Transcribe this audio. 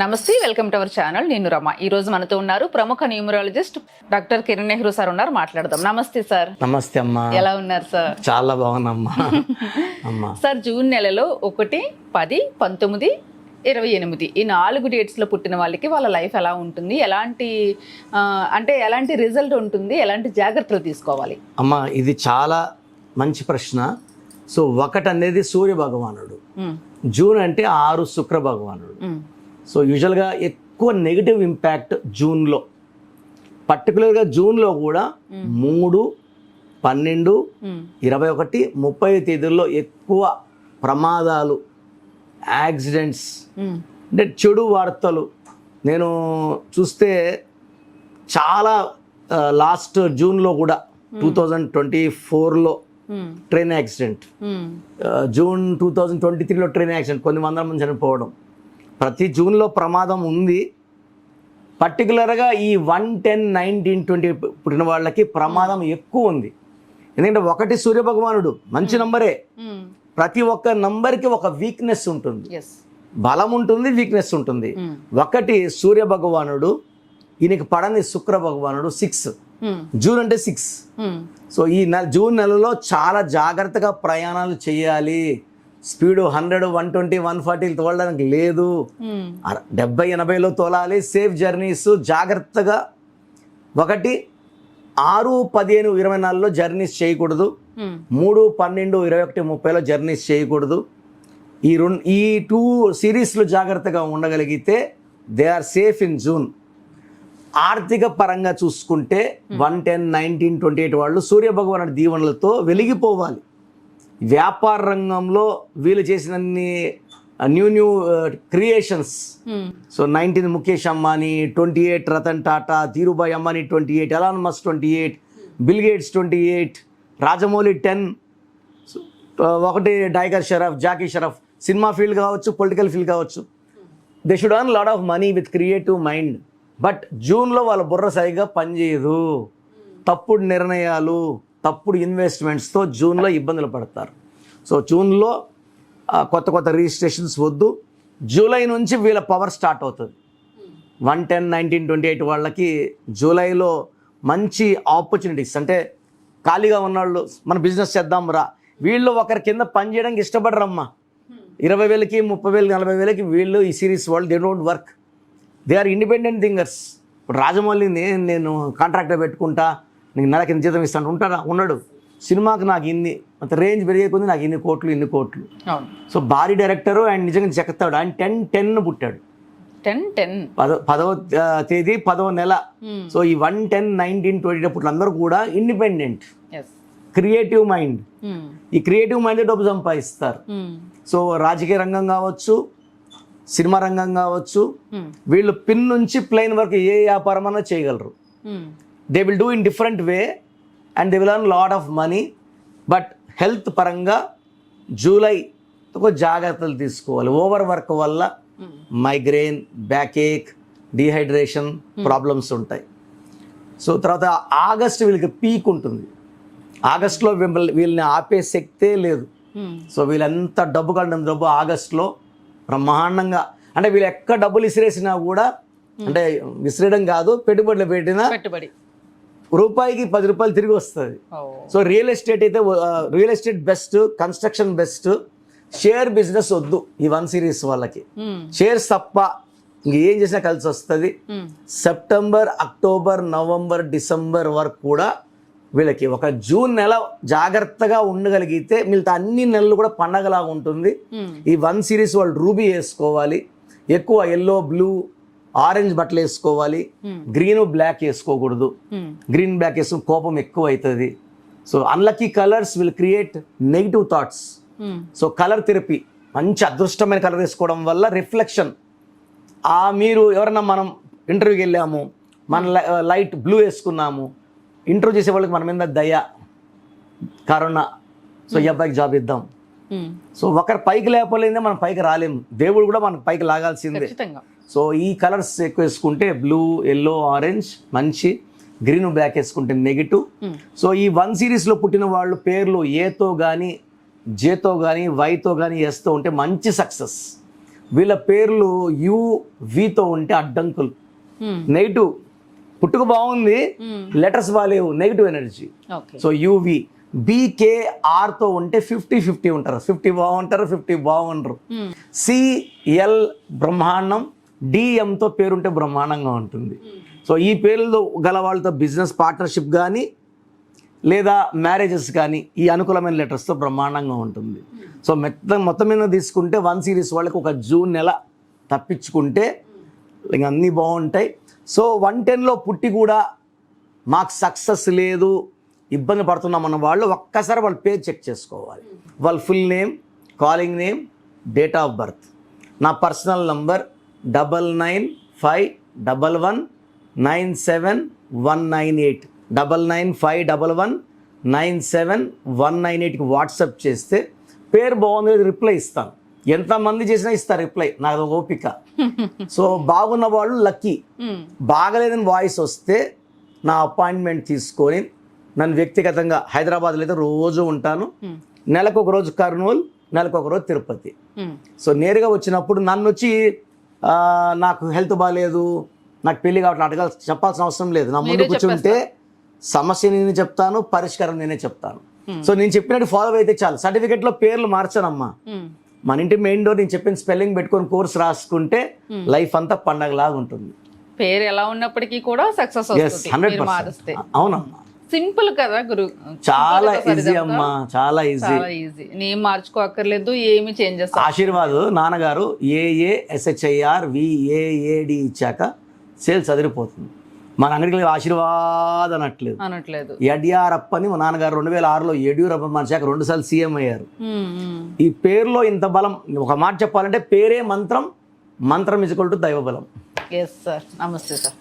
నమస్తే welcome to our channel. నేను రమ. ఈ రోజు మనతో ఉన్నారు ప్రముఖ numerologist doctor Kiran Nehru sir ఉన్నారు. మాట్లాడదాం. నమస్తే సార్. నమస్తే అమ్మా. ఎలా ఉన్నారు సార్? చాలా బాగున్నామ్మా. అమ్మా. సార్ జూన్ నెలలో ఒకటి పది పంతొమ్మిది ఇరవై ఎనిమిది ఈ నాలుగు డేట్స్లో పుట్టిన వాళ్ళకి వాళ్ళ లైఫ్ ఎలా ఉంటుంది? ఎలాంటి అంటే ఎలాంటి రిజల్ట్ ఉంటుంది? ఎలాంటి జాగ్రత్తలు తీసుకోవాలి? అమ్మా ఇది చాలా మంచి ప్రశ్న. సో ఒకటి అనేది సూర్య భగవానుడు. జూన్ అంటే ఆరు శుక్ర భగవానుడు. సో యూజువల్గా ఎక్కువ నెగిటివ్ ఇంపాక్ట్ జూన్లో. పర్టికులర్గా జూన్లో కూడా మూడు పన్నెండు ఇరవై ఒకటి ముప్పై తేదీల్లో ఎక్కువ ప్రమాదాలు యాక్సిడెంట్స్ అంటే చెడు వార్తలు. నేను చూస్తే చాలా లాస్ట్ జూన్లో కూడా టూ థౌజండ్ ట్వంటీ ఫోర్లో train accident. June two thousand twenty త్రీలో ట్రైన్ యాక్సిడెంట్ కొన్ని వందల మంది చనిపోవడం. ప్రతి జూన్లో ప్రమాదం ఉంది. పర్టికులర్గా ఈ వన్ టెన్ నైన్టీన్ ట్వంటీ పుట్టిన వాళ్ళకి ప్రమాదం ఎక్కువ ఉంది. ఎందుకంటే ఒకటి సూర్యభగవానుడు మంచి నంబరే. ప్రతి ఒక్క నంబర్కి ఒక వీక్నెస్ ఉంటుంది. బలం ఉంటుంది వీక్నెస్ ఉంటుంది. ఒకటి సూర్య భగవానుడు ఈయనకి పడని శుక్ర భగవానుడు సిక్స్ జూన్ అంటే సిక్స్ సో ఈ నెల జూన్ నెలలో చాలా జాగ్రత్తగా ప్రయాణాలు చేయాలి. Speed hundred one twenty one forty తోలడానికి లేదు. డెబ్బై ఎనభైలో తోలాలి. సేఫ్ జర్నీస్ జాగ్రత్తగా ఒకటి ఆరు పదిహేను ఇరవై నాలుగులో జర్నీస్ చేయకూడదు. మూడు పన్నెండు ఇరవై ఒకటి ముప్పైలో జర్నీస్ చేయకూడదు. ఈ రెండు ఈ టూ సిరీస్లు జాగ్రత్తగా ఉండగలిగితే they are safe in June. ఆర్థిక పరంగా చూసుకుంటే one ten nineteen twenty eight వాళ్ళు సూర్య భగవానుడి దీవెనలతో వెలిగిపోవాలి. వ్యాపార రంగంలో వీళ్ళు చేసినన్ని new new creations so nineteen Mukesh Ambani twenty eight Ratan Tata Dhirubhai Ambani twenty eight Elon Musk twenty eight Bill Gates twenty eight Rajamouli ten ఒకటి Tiger Shroff Jackie Shroff cinema field కావచ్చు political field కావచ్చు. They should earn lot of money with creative mind but జూన్లో వాళ్ళ బుర్ర సరిగా పనిచేయదు. తప్పుడు నిర్ణయాలు తప్పుడు ఇన్వెస్ట్మెంట్స్తో జూన్లో ఇబ్బందులు పడతారు. సో జూన్లో కొత్త కొత్త రిజిస్ట్రేషన్స్ వద్దు. జూలై నుంచి వీళ్ళ పవర్ స్టార్ట్ అవుతుంది. One ten nineteen twenty eight వాళ్ళకి జూలైలో మంచి ఆపర్చునిటీస్. అంటే ఖాళీగా ఉన్నవాళ్ళు మన బిజినెస్ చేద్దాం రా. వీళ్ళు ఒకరి కింద పని చేయడానికి ఇష్టపడరమ్మా. ఇరవై వేలకి ముప్పై వేలకి నలభై వేలకి వీళ్ళు ఈ సిరీస్ వాళ్ళు they don't work. They are independent thinkers. ఇప్పుడు రాజమౌళి నేను కాంట్రాక్టర్ పెట్టుకుంటా నీకు నెలకి జీతం ఇస్తాను ఉంటాడా? ఉన్నాడు సినిమాకి నాకు ఇన్ని అంత రేంజ్ పెరిగే కొద్ది నాకు ఇన్ని కోట్లు ఇన్ని కోట్లు. సో భారీ డైరెక్టరు ఆయన నిజంగా చెక్కుతాడు ఆయన టెన్ టెన్ పుట్టాడు. Ten ten. పదో పదవ తేదీ పదవ నెల. సో ఈ వన్ టెన్ నైన్టీన్ ట్వంటీ అప్పుడు అందరూ కూడా ఇండిపెండెంట్. Creative mind. ఈ క్రియేటివ్ మైండ్ డబ్బు సంపాదిస్తారు. సో రాజకీయ రంగం కావచ్చు సినిమా రంగం కావచ్చు వీళ్ళు పిన్ నుంచి ప్లెయిన్ వరకు ఏ వ్యాపారం అన్నా చేయగలరు. They will do in different way and they will earn lot of money but health పరంగా జూలై జాగ్రత్తలు తీసుకోవాలి. ఓవర్ వర్క్ వల్ల migraine migraine back ache dehydration problems ఉంటాయి. సో తర్వాత ఆగస్ట్ వీళ్ళకి పీక్ ఉంటుంది. ఆగస్ట్లో వీళ్ళని ఆపే శక్తే లేదు. సో వీళ్ళంత డబ్బు కట్టడం డబ్బు ఆగస్ట్లో బ్రహ్మాండంగా అంటే వీళ్ళు ఎక్కడ డబ్బులు విసిరేసినా కూడా అంటే విసిరేయడం కాదు పెట్టుబడులు పెట్టినా పెట్టుబడి. రూపాయికి పది రూపాయలు తిరిగి వస్తుంది. సో రియల్ ఎస్టేట్ అయితే real estate best construction best share business వద్దు ఈ వన్ సిరీస్ వాళ్ళకి. ఉమ్, షేర్స్ తప్ప ఇంకేం చేసినా కలిసి వస్తుంది. Um, September October November December వరకు కూడా వీళ్ళకి ఒక జూన్ నెల జాగ్రత్తగా ఉండగలిగితే మిగతా అన్ని నెలలు కూడా పండగలాగా ఉంటుంది. ఉమ్, ఈ వన్ సిరీస్ వాళ్ళు రూబీ వేసుకోవాలి. ఎక్కువ ఎల్లో బ్లూ ఆరెంజ్ బట్టలు వేసుకోవాలి. Hmm. గ్రీన్ బ్లాక్ వేసుకోకూడదు. ఉమ్, గ్రీన్ బ్లాక్ వేసుకుని కోపం ఎక్కువ అవుతుంది so unlucky colours will create negative thoughts so colour therapy మంచి అదృష్టమైన కలర్ వేసుకోవడం వల్ల రిఫ్లెక్షన్ ఆ మీరు ఎవరన్నా మనం ఇంటర్వ్యూకి వెళ్ళాము మన లైట్ బ్లూ వేసుకున్నాము ఇంటర్వ్యూ చేసే వాళ్ళకి మన మీద దయ కరోనా సో ఈ అబ్బాయికి జాబ్ ఇద్దాం. సో ఒకరు పైకి లేకపోలేదే మనం పైకి రాలేము. దేవుడు కూడా మనకు పైకి లాగాల్సిందే. సో ఈ కలర్స్ ఎక్కువ వేసుకుంటే బ్లూ ఎల్లో ఆరెంజ్ మంచి గ్రీన్ బ్లాక్ వేసుకుంటే నెగిటివ్. ఉమ్, సో ఈ వన్ సిరీస్లో పుట్టిన వాళ్ళు పేర్లు ఏతో కానీ జేతో కానీ వైతో కానీ ఎస్తో ఉంటే మంచి సక్సెస్. వీళ్ళ పేర్లు యు వితో ఉంటే అడ్డంకులు. నెగిటివ్. పుట్టుక బాగుంది లెటర్స్ బాగాలేవు negative energy. So U V బీకేఆర్తో ఉంటే ఫిఫ్టీ ఫిఫ్టీ ఉంటారు. ఫిఫ్టీ బాగుంటారు ఫిఫ్టీ బాగుంటారు సిఎల్ బ్రహ్మాండం డిఎంతో పేరుంటే బ్రహ్మాండంగా ఉంటుంది. సో ఈ పేర్లతో గల వాళ్ళతో బిజినెస్ పార్ట్నర్షిప్ కానీ లేదా మ్యారేజెస్ కానీ ఈ అనుకూలమైన లెటర్స్తో బ్రహ్మాండంగా ఉంటుంది. సో మొత్తం మొత్తం మీద తీసుకుంటే వన్ సిరీస్ వాళ్ళకి ఒక జూన్ నెల తప్పించుకుంటే ఇంక అన్నీ బాగుంటాయి. సో వన్ టెన్లో పుట్టి కూడా మాకు సక్సెస్ లేదు ఇబ్బంది పడుతున్నాం అన్న వాళ్ళు ఒక్కసారి వాళ్ళ పేరు చెక్ చేసుకోవాలి. వాళ్ళ full name calling name date of birth నా personal number double nine five double one nine seven one nine eight. Double nine five double one nine seven one nine ఎయిట్కి వాట్సాప్ చేస్తే పేరు బాగుంది రిప్లై ఇస్తాను ఎంతమంది చేసినా ఇస్తారు రిప్లై నాకు ఓపిక. సో బాగున్న వాళ్ళు లక్కీ. బాగలేదని వాయిస్ వస్తే నా అపాయింట్మెంట్ తీసుకొని నన్ను వ్యక్తిగతంగా హైదరాబాద్లో అయితే రోజు ఉంటాను. నెలకు ఒక రోజు కర్నూలు నెలకు ఒక రోజు తిరుపతి సో నేరుగా వచ్చినప్పుడు నన్ను వచ్చి నాకు హెల్త్ బాగాలేదు నాకు పెళ్ళి కాబట్టి అడగాల్ చెప్పాల్సిన అవసరం లేదు. నా ముందు కూర్చుంటే సమస్య నేనే చెప్తాను పరిష్కారం నేనే చెప్తాను. సో నేను చెప్పినట్టు ఫాలో అయితే చాలు. సర్టిఫికెట్లో పేర్లు మార్చానమ్మా. మన ఇంటి మెయిన్ డోర్ నేను చెప్పిన స్పెల్లింగ్ పెట్టుకొని కోర్స్ రాసుకుంటే లైఫ్ అంతా పండగలాగా ఉంటుంది పేరు ఎలా ఉన్నప్పటికీ కూడా సక్సెస్ అవునమ్మా. సింపుల్ కదా గురు? చాలా ఈజీ. అమ్మా చాలా ఈజీ ఈజీ నేను మార్చుకోక్కర్లేదు ఏమి చేంజెస్ ఆశీర్వాద్ నాన్నగారు ఏఏ ఎస్హెచ్ఐఆర్ విఏఏడి ఇచ్చాక సేల్స్ అదిరిపోతుంది. మన అంగడికి ఆశీర్వాద్ అనట్లేదు. అనట్లేదు. యడ్యారప్ప అని మా నాన్నగారు రెండు వేల ఆరులో యడ్యూరప్ప మనిషాక రెండు సార్లు సీఎం అయ్యారు. ఈ పేరులో ఇంత బలం ఒక మాట చెప్పాలంటే పేరే మంత్రం మంత్రం ఇజుకొల్ టు దైవ బలం. ఎస్ సార్ నమస్తే సార్